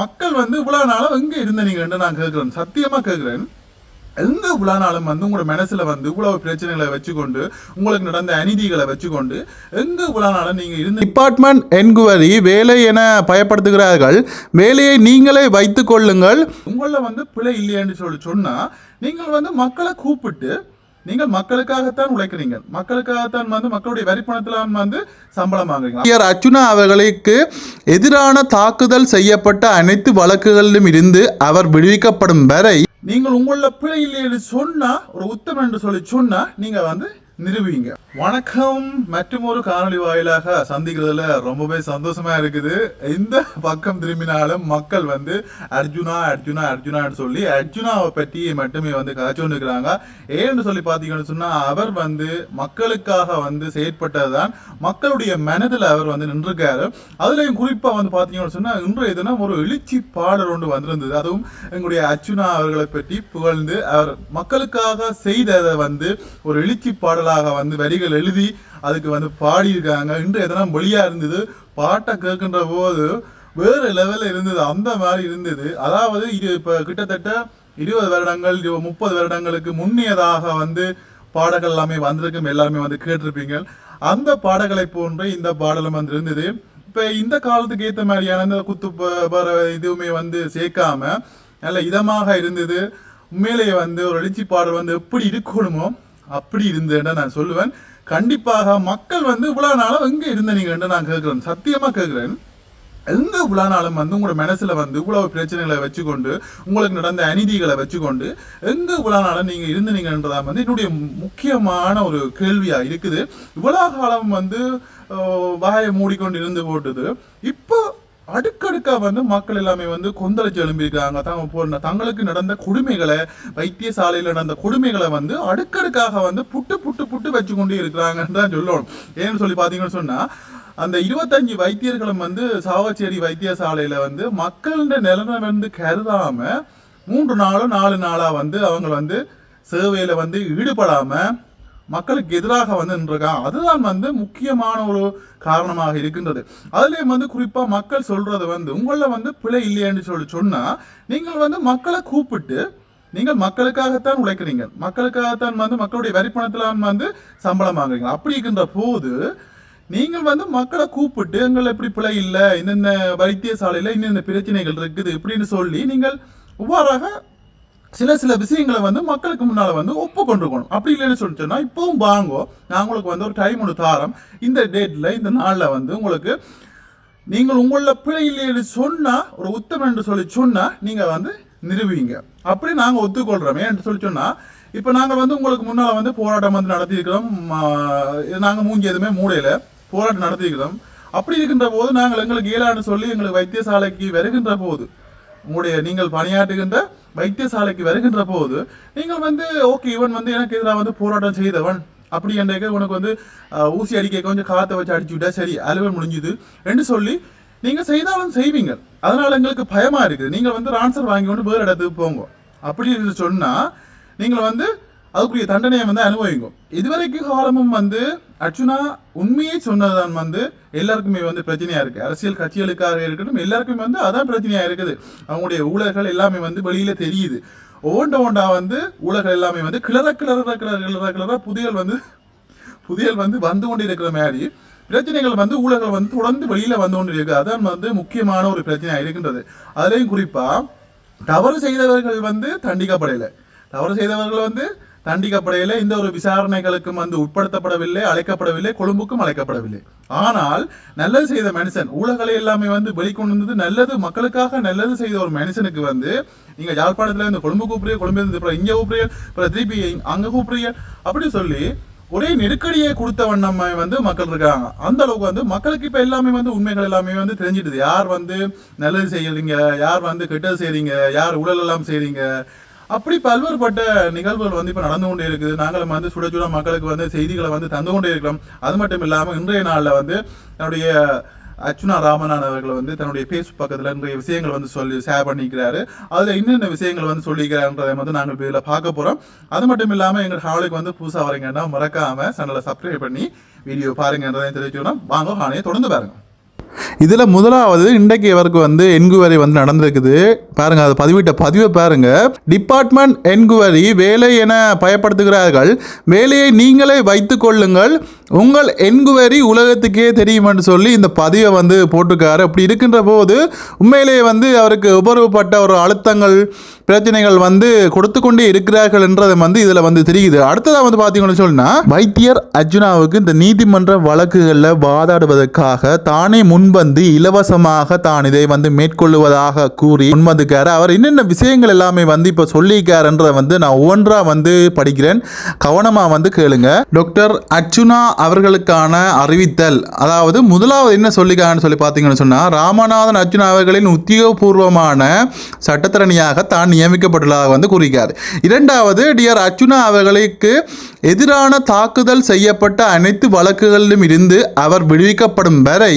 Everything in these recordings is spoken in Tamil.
மக்கள் வந்து இவ்வளவு நாளும் எங்க இருந்த நீங்க நான் கேட்கிறேன். சத்தியமா கேட்கிறேன். எங்க இவ்வளவு நாளும் வந்து உங்களோட மனசுல வந்து இவ்வளவு பிரச்சனைகளை வச்சுக்கொண்டு உங்களுக்கு நடந்த அநீதிகளை வச்சுக்கொண்டு எங்க இவ்வளவு நாளும் நீங்க இருந்த டிபார்ட்மெண்ட் என்குவரி வேலை என பயப்படுத்துகிறார்கள். வேலையை நீங்களே வைத்துக் கொள்ளுங்கள். உங்கள வந்து பிழை இல்லையான்னு சொல்லி சொன்னா நீங்கள் வந்து மக்களை கூப்பிட்டு நீங்கள் மக்களுக்காகத்தான் உழைக்கிறீங்க. மக்களுக்காகத்தான் வந்து மக்களுடைய வரிப்பணத்துல வந்து சம்பளம் வாங்குறீங்க. அர்ச்சுனா அவர்களுக்கு எதிரான தாக்குதல் செய்யப்பட்ட அனைத்து வழக்குகளிலும் இருந்து அவர் விடுவிக்கப்படும் வரை நீங்கள் உங்கள பிழை இல்லைன்னு சொன்னா ஒரு உத்தமம் என்று சொல்லி சொன்னா நீங்க வந்து நிரூபிங்க வணக்கம் மற்றும் ஒரு காணொலி வாயிலாக சந்திக்கிறதுல ரொம்பவே சந்தோஷமா இருக்குது. இந்த பக்கம் திரும்பினாலும் மக்கள் வந்து அர்ஜுனா அர்ஜுனா அர்ஜுனான்னு சொல்லி அர்ஜுனாவை பற்றி மட்டுமே வந்து கதைச்சு இருக்கிறாங்க ஏன்னு சொல்லி பார்த்தீங்கன்னு சொன்னா அவர் வந்து மக்களுக்காக வந்து செயற்பட்டதுதான். மக்களுடைய மனதில் அவர் வந்து நின்றுருக்காரு. அதுலயும் குறிப்பா வந்து பார்த்தீங்கன்னு சொன்னா இன்றைய தினம் ஒரு எழுச்சி பாடல் ஒன்று வந்திருந்தது. அதுவும் எங்களுடைய அர்ஜுனா அவர்களை பற்றி புகழ்ந்து அவர் மக்களுக்காக செய்ததை வந்து ஒரு எழுச்சி பாடல் பாடலாக வந்து வரிகள் எழுதி அதுக்கு வந்து பாடியிருக்காங்க. இன்று எதனா மொழியாக இருந்தது பாட்டை கேட்கின்ற போது வேறு லெவலில் இருந்தது அந்த மாதிரி இருந்தது. அதாவது இது இப்போ கிட்டத்தட்ட இருபது வருடங்கள் இரு- முப்பது வருடங்களுக்கு முன்னியதாக வந்து பாடல்கள் எல்லாமே வந்திருக்கும் எல்லாருமே வந்து கேட்டிருப்பீங்க. அந்த பாடல்களை போன்று இந்த பாடலும் வந்து இருந்தது. இப்போ இந்த காலத்துக்கு ஏற்ற மாதிரியான இந்த குத்து இதுவுமே வந்து சேர்க்காம நல்ல இதமாக இருந்தது. உண்மையிலேயே வந்து ஒரு எழுச்சி பாடல் வந்து எப்படி இருக்கணுமோ அப்படி இருந்தேன்னு நான் சொல்லுவேன் கண்டிப்பாக மக்கள் வந்து இவ்வளோ நாளும் எங்க இருந்தீங்கன்னு நான் கேட்குறேன். சத்தியமாக கேட்குறேன். எந்த இவ்வளவு நாளும் வந்து உங்களோட மனசில் வந்து இவ்வளவு பிரச்சனைகளை வச்சுக்கொண்டு உங்களுக்கு நடந்த அநீதிகளை வச்சுக்கொண்டு எங்க இவ்வளவு நாளும் நீங்க இருந்தீங்கன்றதா வந்து என்னுடைய முக்கியமான ஒரு கேள்வியாக இருக்குது. இவ்வளோ காலம் வந்து வாயை மூடிக்கொண்டு இருந்து போட்டுது. இப்போ அடுக்கடுக்காக வந்து மக்கள் எல்லாமே வந்து கொந்தளிச்சு எழும்பியிருக்காங்க தான் போன தங்களுக்கு நடந்த கொடுமைகளை வைத்தியசாலையில் நடந்த கொடுமைகளை வந்து அடுக்கடுக்காக வந்து புட்டு புட்டு புட்டு வச்சு கொண்டே இருக்கிறாங்கன்னு தான் சொல்லணும். ஏன்னு சொல்லி பார்த்தீங்கன்னு சொன்னால் அந்த இருபத்தஞ்சு வைத்தியர்களும் வந்து சாவச்சேரி வைத்தியசாலையில் வந்து மக்களோட நிலைமை வந்து கருதாமல் மூன்று நாளும் நாலு நாளாக வந்து அவங்க வந்து சேவையில் வந்து ஈடுபடாமல் மக்களுக்கு எதிராக வந்து நின்றுருக்காங்க அதுதான் வந்து முக்கியமான ஒரு காரணமாக இருக்கின்றது. அதுலேயும் வந்து குறிப்பாக மக்கள் சொல்றது வந்து உங்களில் வந்து பிழை இல்லையேன்னு சொல்லி சொன்னால் நீங்கள் வந்து மக்களை கூப்பிட்டு நீங்கள் மக்களுக்காகத்தான் உழைக்கிறீங்க. மக்களுக்காகத்தான் வந்து மக்களுடைய வரிப்பணத்தில் வந்து சம்பளம் வாங்குறீங்க. அப்படி இருக்கின்ற போது நீங்கள் வந்து மக்களை கூப்பிட்டு எங்களை இப்படி பிழை இல்லை இந்தந்த வைத்தியசாலையில் இன்னும் பிரச்சனைகள் இருக்குது இப்படின்னு சொல்லி நீங்கள் இவ்வாறாக சில சில விஷயங்களை வந்து மக்களுக்கு முன்னால் வந்து ஒப்பு கொண்டுருக்கணும் அப்படி இல்லைன்னு சொல்லி இப்போவும் வாங்கோ. நான் உங்களுக்கு வந்து ஒரு டைம் ஒன்று தாரம். இந்த டேட்டில் இந்த நாளில் வந்து உங்களுக்கு நீங்கள் உங்கள பிழை இல்லைன்னு சொன்னால் ஒரு உத்தமம் என்று சொல்லி சொன்னால் நீங்கள் வந்து நிறுவீங்க. அப்படி நாங்கள் ஒத்துக்கொள்கிறோமே ஏன்னு சொல்லி சொன்னால் இப்போ நாங்கள் வந்து உங்களுக்கு முன்னால் வந்து போராட்டம் வந்து நடத்தியிருக்கிறோம். நாங்கள் மூஞ்சி எதுவுமே மூடையில போராட்டம் நடத்தியிருக்கிறோம். அப்படி இருக்கின்ற போது நாங்கள் எங்களுக்கு இயலான்னு சொல்லி எங்களுக்கு வைத்தியசாலைக்கு வருகின்ற போது உங்களுடைய நீங்கள் பணியாற்றுகின்ற வைத்தியசாலைக்கு வருகின்ற போது நீங்கள் வந்து ஓகே இவன் வந்து எனக்கு எதிராக வந்து போராட்டம் செய்தவன். அப்படி என்றைக்கு உனக்கு வந்து ஊசி அடிக்க கொஞ்சம் காற்றை வச்சு அடிச்சு விட்டா சரி அலுவல் முடிஞ்சுது என்று சொல்லி நீங்கள் செய்தாலும் செய்வீங்க. அதனால் எங்களுக்கு பயமாக இருக்குது. நீங்கள் வந்து ஆன்சர் வாங்கி கொண்டு வேறு இடத்துக்கு போங்க. அப்படி சொன்னால் நீங்கள் வந்து அதுக்குரிய தண்டனையை வந்து அனுபவிக்கும். இதுவரைக்கும் காலமும் வந்து அர்ச்சுனா உண்மையை சொன்னதுதான் வந்து எல்லாருக்குமே வந்து பிரச்சனையா இருக்கு. அரசியல் கட்சிகளுக்காக இருக்கட்டும் எல்லாருக்குமே வந்து அதான் பிரச்சனையா இருக்குது. அவங்களுடைய ஊழல்கள் எல்லாமே வந்து வெளியில தெரியுது. ஓண்ட ஓண்டா வந்து ஊழல்கள் எல்லாமே வந்து கிளற கிளற கிளற கிளற கிளற புதியல் வந்து புதியல் வந்து வந்து கொண்டு இருக்கிற மாதிரி பிரச்சனைகள் வந்து ஊழல்கள் வந்து தொடர்ந்து வெளியில வந்து கொண்டு இருக்கு அதான் வந்து முக்கியமான ஒரு பிரச்சனையா இருக்கின்றது. அதுலயும் குறிப்பா தவறு செய்தவர்கள் வந்து தண்டிக்கப்படலை. தவறு செய்தவர்கள் வந்து தண்டிக்கப்படையில இந்த ஒரு விசாரணைகளுக்கும் வந்து உட்படுத்தப்படவில்லை அழைக்கப்படவில்லை கொழும்புக்கும் அழைக்கப்படவில்லை. ஆனால் நல்லது செய்த மனுஷன் ஊழல்களை எல்லாமே வந்து வெளிக்கொண்டு வந்தது நல்லது மக்களுக்காக நல்லது செய்த ஒரு மனுஷனுக்கு வந்து நீங்க யாழ்ப்பாணத்துல இந்த கொழும்பு கூப்பிடுறீங்க கொழும்பு இருந்து இங்க கூப்பிடுறீங்க அப்புறம் திருப்பி அங்க கூப்பிடுறீங்க அப்படி சொல்லி ஒரே நெருக்கடியை கொடுத்த வண்ணம் வந்து மக்கள் இருக்காங்க. அந்த அளவுக்கு வந்து மக்களுக்கு இப்ப எல்லாமே வந்து உண்மைகள் எல்லாமே வந்து தெரிஞ்சிடுது யார் வந்து நல்லது செய்யறீங்க யார் வந்து கெட்டது செய்றீங்க யார் ஊழல் எல்லாம் செய்றீங்க அப்படி பல்வேறுபட்ட நிகழ்வுகள் வந்து இப்போ நடந்து கொண்டே இருக்குது. நாங்களும் வந்து சுட சுட மக்களுக்கு வந்து செய்திகளை வந்து தந்து கொண்டே இருக்கிறோம். அது மட்டும் இல்லாமல் இன்றைய நாளில் வந்து தன்னுடைய அர்ச்சுனா ராமநாதன் அவர்கள் வந்து தன்னுடைய ஃபேஸ்புக் பக்கத்தில் இன்றைய விஷயங்கள் வந்து சொல்லி ஷேர் பண்ணிக்கிறாரு. அதில் என்னென்ன விஷயங்கள் வந்து சொல்லிக்கிறாருன்றதை வந்து நாங்கள் இதில் பார்க்க போகிறோம் அது மட்டும் இல்லாமல் எங்கள் ஹாலுக்கு வந்து புதுசாக வரீங்கன்னா மறக்காமல் சேனலை சப்ஸ்கிரைப் பண்ணி வீடியோ பாருங்கன்றதையும் தெரிவிச்சுக்கணும். வாங்க ஹானையை தொடர்ந்து பாருங்கள் இதில் முதலாவது இன்றைக்கு இவருக்கு வந்து என்குவரி வந்து நடந்திருக்குது. பாருங்க அதை பதிவிட்ட பதிவை பாருங்க. டிபார்ட்மெண்ட் என்குவரி வேலை என பயப்படுத்துகிறார்கள். வேலையை நீங்களே வைத்து கொள்ளுங்கள். உங்கள் என்குவரி உலகத்துக்கே தெரியும் என்று சொல்லி இந்த பதிவை வந்து போட்டிருக்காரு. அப்படி இருக்கின்ற போது உண்மையிலேயே வந்து அவருக்கு உபரவுப்பட்ட ஒரு அழுத்தங்கள் பிரச்சனைகள் வந்து கொடுத்து கொண்டே இருக்கிறார்கள் என்றது வந்து இதில் வந்து தெரியுது. அடுத்ததாக வந்து பார்த்தீங்கன்னு சொன்னால் வைத்தியர் அர்ஜுனாவுக்கு இந்த நீதிமன்ற வழக்குகளில் வாதாடுவதற்காக தானே வந்து இலவசமாக தான் இதை வந்து மேற்கொள்ளுவதாக கூறி முன்வந்துக்காரு அவர் என்னென்ன விஷயங்கள் எல்லாமே வந்து இப்போ சொல்லியிருக்காருன்றதை வந்து நான் ஒவ்வொன்றா வந்து படிக்கிறேன். கவனமாக வந்து கேளுங்க. டாக்டர் அர்ச்சுனா அவர்களுக்கான அறிவித்தல். அதாவது முதலாவது என்ன சொல்லிக்கான்னு சொல்லி பார்த்தீங்கன்னு சொன்னால் ராமநாதன் அர்ஜுனா அவர்களின் உத்தியோகபூர்வமான சட்டத்திறனியாக தான் நியமிக்கப்பட்டுள்ளதாக வந்து கூறுகிறார் இரண்டாவது டிஆர் அர்ச்சுனா அவர்களுக்கு எதிரான தாக்குதல் செய்யப்பட்ட அனைத்து வழக்குகளிலும் இருந்து அவர் விடுவிக்கப்படும் வரை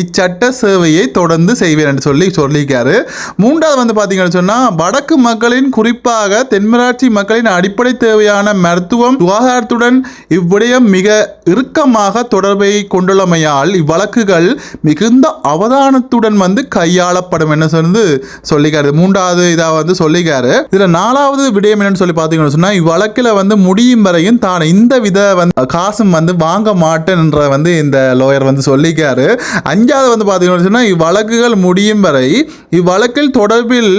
இச்சட்ட சேவையை தொடர்ந்து செய்வேன் என்று சொல்லி சொல்லியிருக்காரு. மூன்றாவது வந்து பார்த்தீங்கன்னு சொன்னால் வடக்கு மக்களின் குறிப்பாக தென்மராட்சி மக்களின் அடிப்படை தேவையான மருத்துவம் சுகாதாரத்துடன் இவ்விடயம் மிக இறுக்கமாக தொடர்பை கொண்டுள்ளமையால் இவ்வழக்குகள் மிகுந்த அவதானத்துடன் வந்து கையாளப்படும் என்ன சொல்லி சொல்லிக்காரு மூன்றாவது இதாக வந்து சொல்லிக்காரு இதுல நாலாவது விடயம் என்னன்னு சொல்லி பார்த்தீங்கன்னு சொன்னா இவ்வழக்கில் வந்து முடியும் வரையும் தான் இந்த வித வந்து காசும் வந்து வாங்க மாட்டேன்ற வந்து இந்த லோயர் வந்து சொல்லிக்காரு அஞ்சாவது வந்து பார்த்தீங்கன்னு சொன்னா இவ்வழக்குகள் முடியும் வரை இவ்வழக்கில் தொடர்பில்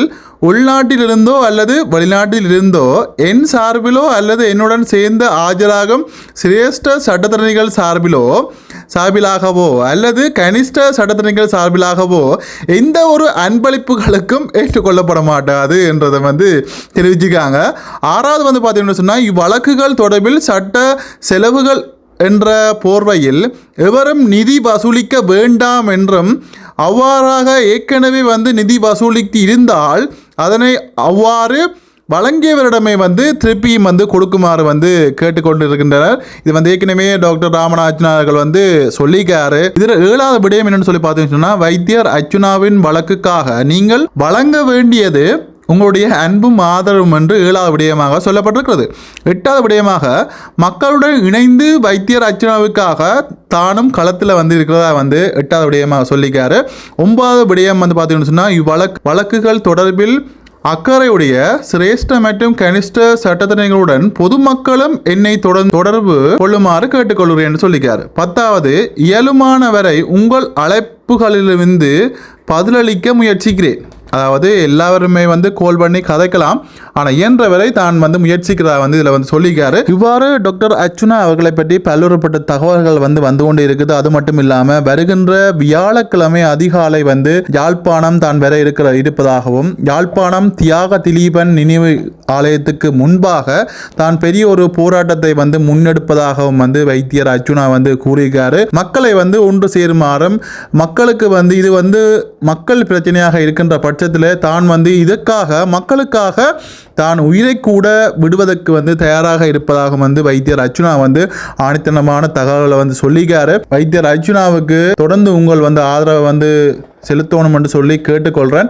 உள்நாட்டிலிருந்தோ அல்லது வெளிநாட்டில் இருந்தோ என் சார்பிலோ அல்லது என்னுடன் சேர்ந்து ஆஜராகும் சிரேஷ்ட சட்டத்தரணிகள் சார்பிலோ சார்பிலாகவோ அல்லது கனிஷ்ட சட்டத்தரணிகள் சார்பிலாகவோ எந்த ஒரு அன்பளிப்புகளுக்கும் ஏற்றுக்கொள்ளப்பட மாட்டாது என்றதை வந்து தெரிவிச்சுக்காங்க ஆறாவது வந்து பார்த்தீங்கன்னு சொன்னால் இவ்வழக்குகள் தொடர்பில் சட்ட செலவுகள் என்ற போர்வையில் எவரும் நிதி வசூலிக்க வேண்டாம் என்றும் அவ்வாறாக ஏற்கனவே வந்து நிதி வசூலித்து இருந்தால் அதனை அவ்வாறு வழங்கியவரிடமே வந்து திருப்பியும் வந்து கொடுக்குமாறு வந்து கேட்டுக்கொண்டு இருக்கின்றனர் இது வந்து ஏற்கனவே டாக்டர் ராமநாதன் அவர்கள் வந்து சொல்லிக்காரு இதில் ஏழாவது விடயம் என்னன்னு சொல்லி பார்த்தீங்கன்னா வைத்தியர் அர்ச்சுனாவின் வழக்குக்காக நீங்கள் வழங்க வேண்டியது உங்களுடைய அன்பும் ஆதரவும் என்று ஏழாவது விடயமாக சொல்லப்பட்டிருக்கிறது. எட்டாவது விடயமாக மக்களுடன் இணைந்து வைத்தியர் அர்ச்சனாவுக்காக தானும் களத்தில் வந்து இருக்கிறதா வந்து எட்டாவது விடயமாக சொல்லிக்காரு. ஒன்பதாவது விடயம் வந்து பார்த்தீங்கன்னு சொன்னால் இவ்வழக்கு வழக்குகள் தொடர்பில் அக்கறையுடைய சிரேஷ்ட மற்றும் கனிஷ்ட சட்டத்தினைகளுடன் பொதுமக்களும் என்னை தொடர்ந்து தொடர்பு கொள்ளுமாறு கேட்டுக்கொள்கிறேன் என்று சொல்லிக்கார். பத்தாவது இயலுமான வரை உங்கள் அழைப்புகளிலிருந்து பதிலளிக்க முயற்சிக்கிறேன். அதாவது எல்லாருமே வந்து கோல் பண்ணி கதைக்கலாம். ஆனால் இயன்றவரை தான் வந்து முயற்சிக்கிறதா வந்து இதில் வந்து சொல்லிக்காரு இவ்வாறு டாக்டர் அர்ச்சுனா அவர்களை பற்றி பல்வேறுபட்ட தகவல்கள் வந்து வந்து கொண்டு இருக்குது அது மட்டும் இல்லாமல் வருகின்ற வியாழக்கிழமை அதிகாலை வந்து யாழ்ப்பாணம் தான் வர இருக்கிற இருப்பதாகவும் யாழ்ப்பாணம் தியாக திலீபன் நினைவு ஆலயத்துக்கு முன்பாக தான் பெரிய ஒரு போராட்டத்தை வந்து முன்னெடுப்பதாகவும் வந்து வைத்தியர் அர்ச்சுனா வந்து கூறியிருக்காரு. மக்களை வந்து ஒன்று சேருமாறும் மக்களுக்கு வந்து இது வந்து மக்கள் பிரச்சனையாக இருக்கின்ற பட்சத்தில் தான் வந்து இதற்காக மக்களுக்காக தான் உயிரை கூட விடுவதற்கு வந்து தயாராக இருப்பதாக வந்து வைத்தியர் அர்ச்சுனா வந்து ஆணித்தனமான தகவல்களை வந்து சொல்லிக்காரு வைத்தியர் அர்ச்சுனாவுக்கு தொடர்ந்து உங்கள் வந்து ஆதரவை வந்து செலுத்தணும் என்று சொல்லி கேட்டுக்கொள்கிறேன்